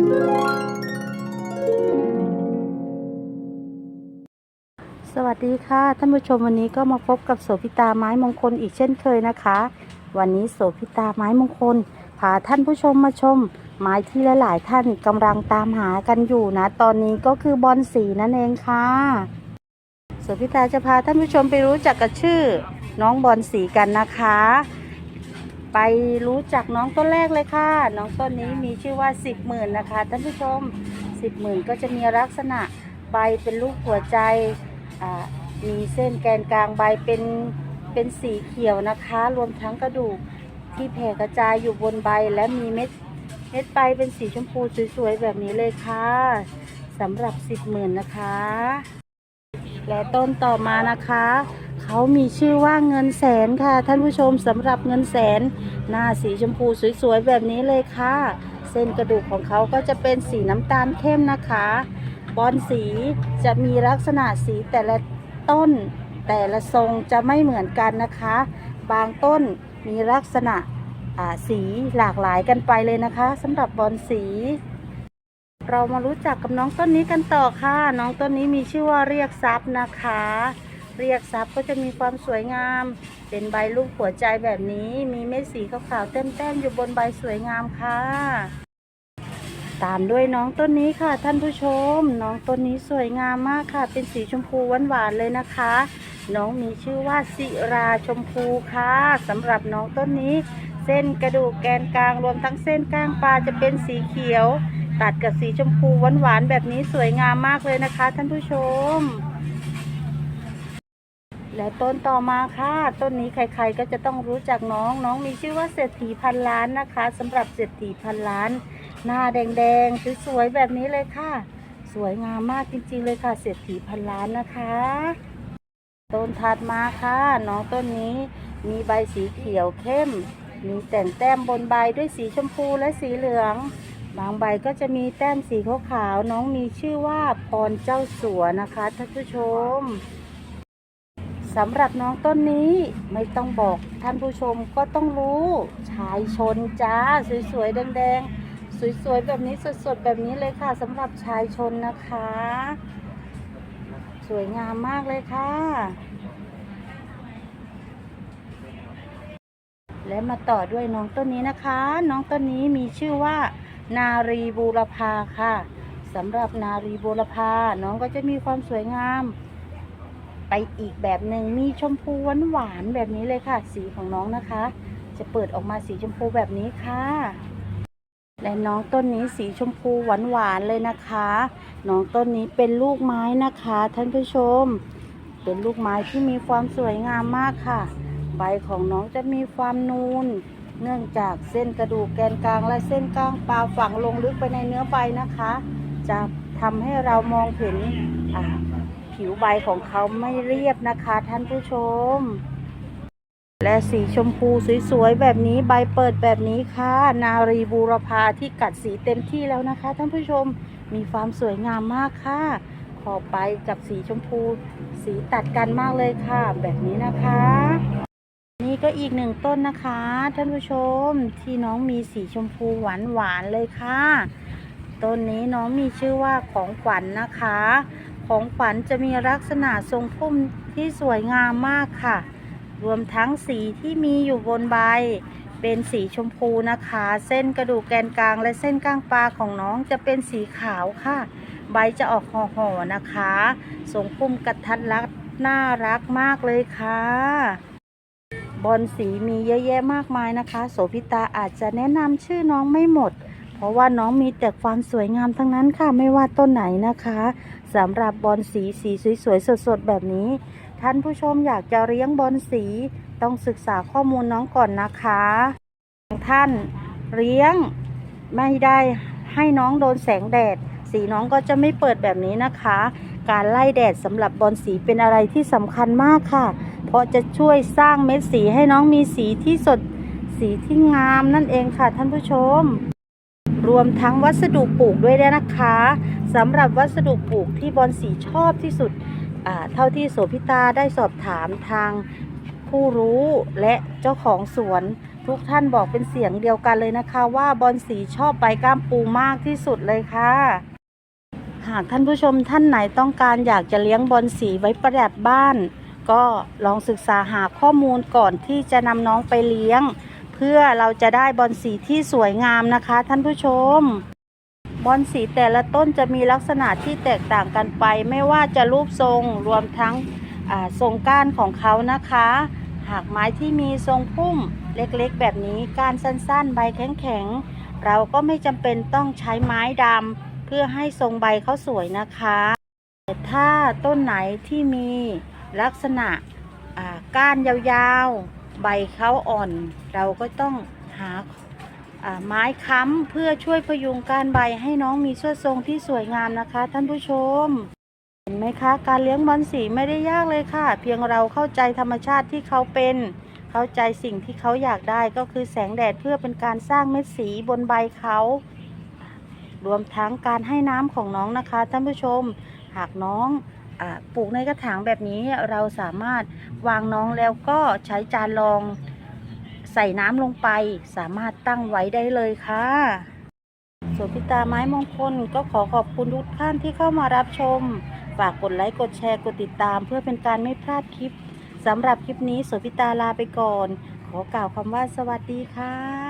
สวัสดีค่ะท่านผู้ชมวันนี้ก็มาพบกับโสพิตาไม้มงคลอีกเช่นเคยนะคะ วันนี้โสพิตาไม้มงคลพาท่านผู้ชมมาชม ไม้ที่หลาย ๆ ท่านกำลังตามหากันอยู่นะ ตอนนี้ก็คือบอลสีนั่นเองค่ะโสพิตาจะพาท่านผู้ชมไปรู้จักกับชื่อ น้องบอลสีกันนะคะ ไปรู้จักน้องต้นแรกเลยค่ะ น้องต้นนี้มีชื่อว่าสิบหมื่นนะคะท่านผู้ชมสิบหมื่นก็จะมีลักษณะใบเป็นรูปหัวใจอ่ามีเส้นแกนกลางใบเป็นเป็นสีเขียวนะคะ รวมทั้งกระดูกที่แผ่กระจายอยู่บนใบและมีเม็ดเม็ดใบเป็นสีชมพูสวยๆแบบนี้เลยค่ะสำหรับสิบหมื่นนะคะ และต้นต่อมานะคะ เขามีชื่อว่าเงินแสนค่ะ ท่านผู้ชมสำหรับเงินแสน หน้าสีชมพูสวยๆแบบนี้เลยค่ะ เส้นกระดูกของเขาก็จะเป็นสีน้ำตาลเข้มนะคะ บอลสีจะมีลักษณะสีแต่ละต้น แต่ละทรงจะไม่เหมือนกันนะคะ บางต้นมีลักษณะสีหลากหลายกันไปเลยนะคะสำหรับบอลสี เรามารู้จักกับน้องต้นนี้กันต่อค่ะ น้องต้นนี้มีชื่อว่าเรียกทรัพย์นะคะ เรียกทรัพย์ก็จะมีความสวยงาม เป็นใบรูปหัวใจแบบนี้มีเม็ดสีขาวๆเต้มๆอยู่บนใบสวยงามค่ะ ตามด้วยน้องต้นนี้ค่ะท่านผู้ชม น้องต้นนี้สวยงามมากค่ะ เป็นสีชมพูหวานๆเลยนะคะ น้องมีชื่อว่าสิราชมพูค่ะสำหรับน้องต้นนี้ เส้นกระดูกแกนกลางรวมทั้งเส้นก้างปลาจะเป็นสีเขียว ตัดกับสีชมพูหวานๆแบบนี้สวยงามมากเลยนะคะ ท่านผู้ชม และต้นต่อมาค่ะต้นนี้ใครๆก็จะต้องรู้จักน้องน้องมีชื่อว่าเศรษฐีพันล้านนะคะสำหรับเศรษฐีพันล้าน หน้าแดงๆสวยๆแบบนี้เลยค่ะ สวยงามมากจริงๆเลยค่ะ เศรษฐีพันล้านนะคะ ต้นถัดมาค่ะ น้องต้นนี้มีใบสีเขียวเข้ม มีแต่งแต้มบนใบด้วยสีชมพูและสีเหลือง บางใบก็จะมีแต้มสีขาวๆน้องมีชื่อว่าพรเจ้าสัวนะคะท่านผู้ชม สำหรับน้องต้นนี้ไม่ต้องบอกท่านผู้ชมก็ต้องรู้ ชายชนจ้า สวยๆ แดงๆ สวยๆ แบบนี้สดๆ แบบนี้เลยค่ะสำหรับชายชนนะคะ สวยงามมากเลยค่ะ และมาต่อด้วยน้องต้นนี้นะคะ น้องต้นนี้มีชื่อว่า นารีบูรพาค่ะสำหรับนารีบูรพาน้องก็จะมีความสวยงาม ไปอีกแบบหนึ่งมีชมพูหวานๆแบบนี้เลยค่ะ สีของน้องนะคะ จะเปิดออกมาสีชมพูแบบนี้ค่ะ และน้องต้นนี้สีชมพูหวานๆเลยนะคะ น้องต้นนี้เป็นลูกไม้นะคะ ท่านผู้ชม เป็นลูกไม้ที่มีความสวยงามมากค่ะ ใบของน้องจะมีความนูน เนื่องจากเส้นกระดูกแกนกลางและเส้นก้างปลาฝังลงลึกไปในเนื้อใบนะคะ จะทำให้เรามองเห็นอ่า ผิวใบของเขาไม่เรียบนะคะท่านผู้ชม และสีชมพูสวยๆแบบนี้ใบเปิดแบบนี้ค่ะ นารีบูรพาที่กัดสีเต็มที่แล้วนะคะ ท่านผู้ชมมีความสวยงามมากค่ะ ขอบใบกับสีชมพู สีตัดกันมากเลยค่ะ แบบนี้นะคะ นี่ก็อีกหนึ่งต้นนะคะ ท่านผู้ชมที่น้องมีสีชมพูหวานหวานๆเลยค่ะ ต้นนี้น้องมีชื่อว่าของขวัญนนะคะ ของขวัญจะมีลักษณะทรงพุ่มที่สวยงามมากค่ะ รวมทั้งสีที่มีอยู่บนใบ เป็นสีชมพูนะคะ เส้นกระดูกแกนกลางและเส้นก้างปลาของน้องจะเป็นสีขาวค่ะ ใบจะออกห่อๆนะคะทรงพุ่มกระทัดรัดน่ารักมากเลยค่ะบอลสีมีเยอะแยะมากมายนะคะ โสพิตาอาจจะแนะนำชื่อน้องไม่หมด เพราะว่าน้องมีแต่ความสวยงามทั้งนั้นค่ะไม่ว่าต้นไหนนะคะสำหรับบอลสีสีสวยๆสดๆแบบนี้ ท่านผู้ชมอยากจะเลี้ยงบอลสีต้องศึกษาข้อมูลน้องก่อนนะคะท่านเลี้ยงไม่ได้ให้น้องโดนแสงแดด สีน้องก็จะไม่เปิดแบบนี้นะคะ การไล่แดดสำหรับบอลสีเป็นอะไรที่สำคัญมากค่ะ เพราะจะช่วยสร้างเม็ดสีให้น้องมีสีที่สดสีที่งามนั่นเองค่ะท่านผู้ชม รวมทั้งวัสดุปลูกด้วยนะคะสำหรับวัสดุปลูกที่บอลสีชอบที่สุดเท่าที่โสพิตาได้สอบถามทางผู้รู้และเจ้าของสวนทุกท่านบอกเป็นเสียงเดียวกันเลยนะคะว่าบอลสีชอบใบก้ามปูมากที่สุดเลยค่ะ หากท่านผู้ชมท่านไหนต้องการอยากจะเลี้ยงบอลสีไว้ประดับบ้าน ก็ลองศึกษาหาข้อมูลก่อนที่จะนำน้องไปเลี้ยง พื่อเราจะได้บอลสีที่สวยงามนะคะ ท่านผู้ชม บอลสีแต่ละต้นจะมีลักษณะที่แตกต่างกันไป ไม่ว่าจะรูปทรงรวมทั้งอ่าทรงก้านของเขานะคะ หากไม้ที่มีทรงพุ่มเล็กๆ แบบนี้ก้านสั้นๆ ใบแข็งๆ เราก็ไม่จำเป็นต้องใช้ไม้ดำเพื่อให้ทรงใบเขาสวยนะคะแต่ถ้าต้นไหนที่มีลักษณะอ่าก้านยาวๆ ใบเขาอ่อน เราก็ต้องหาไม้ค้ำเพื่อช่วยพยุงกานใบให้น้องมีส่วนทรงที่สวยงามนะคะ ท่านผู้ชม เห็นไหมคะ การเลี้ยงบอลสีไม่ได้ยากเลยค่ะ เพียงเราเข้าใจธรรมชาติที่เขาเป็น เข้าใจสิ่งที่เขาอยากได้ก็คือแสงแดดเพื่อเป็นการสร้างเม็ดสีบนใบเขา รวมทั้งการให้น้ำของน้องนะคะ ท่านผู้ชม หากน้อง ปลูกในกระถางแบบนี้เราสามารถวางน้องแล้วก็ใช้จานรองใส่น้ำลงไป สามารถตั้งไว้ได้เลยค่ะสวนพิตาไม้มงคลก็ขอขอบคุณทุกท่านที่เข้ามารับชม ฝากกดไลค์กดแชร์กดติดตาม เพื่อเป็นการไม่พลาดคลิปสำหรับคลิปนี้โสพิตาลาไปก่อน ขอกล่าวคำว่าสวัสดีค่ะ